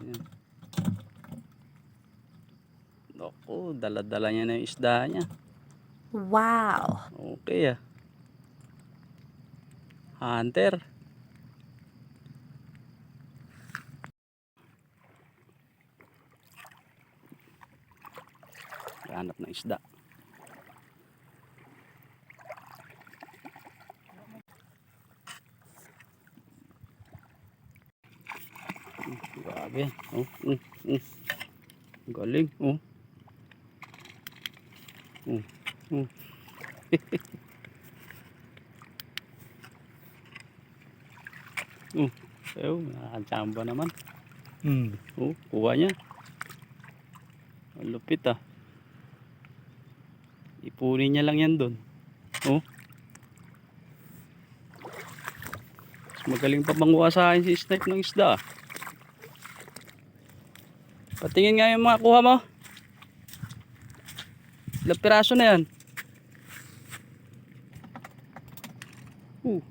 Ayan. Naku, dala-dala niya na yung isda niya. Wow. Okay ah. Hunter. Hanap ng isda. Grabe. Oh, mm, mm. Galing. Oh. Oh. Oh. Oh, ayaw, nakakachamba naman. Hmm. Oh, kuha niya. Ang lupit ah. Ipunin niya lang yan doon. Oh. Mas magaling pa manguha sa akin si snipe ng isda. ah. Patingin nga yung mga kuha mo. Ilang piraso na yan. Uh.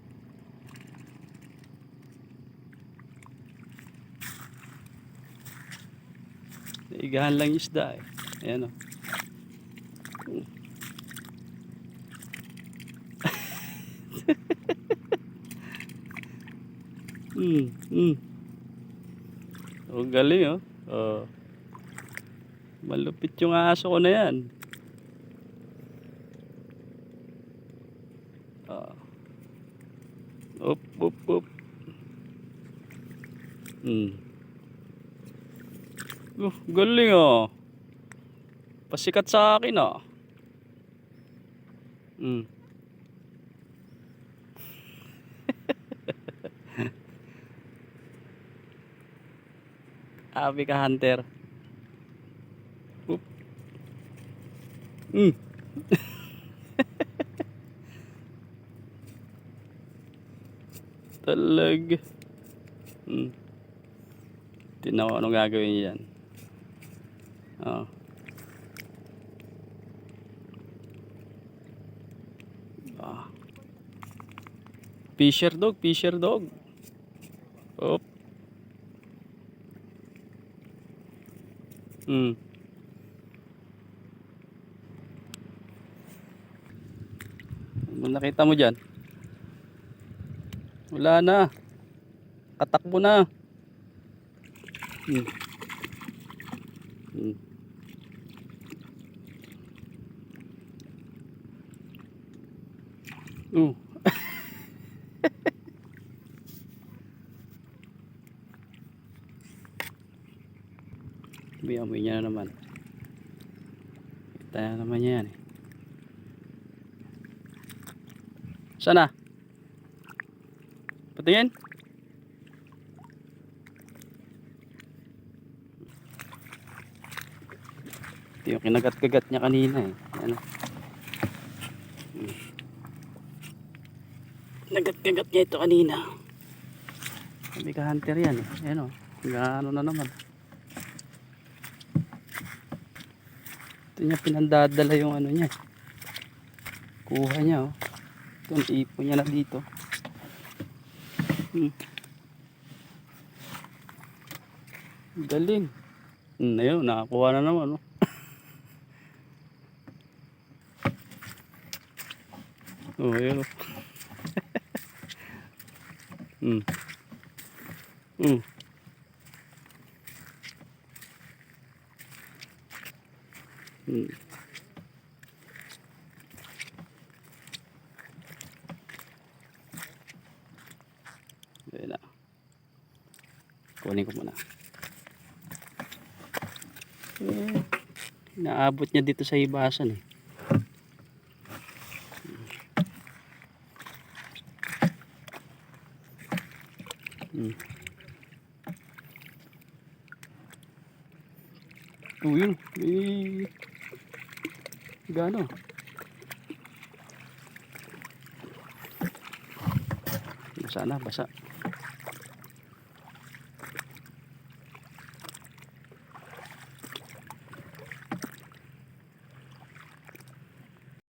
Naigahan lang isda eh. Ayan o. Hmm, hmm. Oh, galing oh. Oh. Malupit yung aso ko na yan. Ah. Up, up, up. Hmm. Oh, galing ah. Pasikat sa akin ah. Hmm. Abi ka hunter. Hmm. Talag. Hmm. Tinawa anong gagawin niya yan. Oh. Ah. Fisher dog, fisher dog. Op. Hmm. Nakita mo dyan? Wala na. Katakbo na. Hmm. Hmm. Oh. Amoy-amoy niya na naman. Kita na naman yan eh. Sana? Patingin? Ito yung kinagat-kagat niya kanina eh. Hmm. Nagat-kagat niya ito kanina. Sabi ka hunter yan eh. Ayan o. Gaano na naman. Ito niya pinandadala yung ano niya. Kuha niya oh. Ito ang ipon niya na dito. Hmm. Galing. Hmm, ayun, nakakuha na naman oh. Oh, ayun. oh. hmm. Hmm. Hmm. Ayun na. Kunin ko muna. Eh, naabot niya dito sa hibasan eh. Hmm. Oh, yun. Eh, gano? Basa na, basa.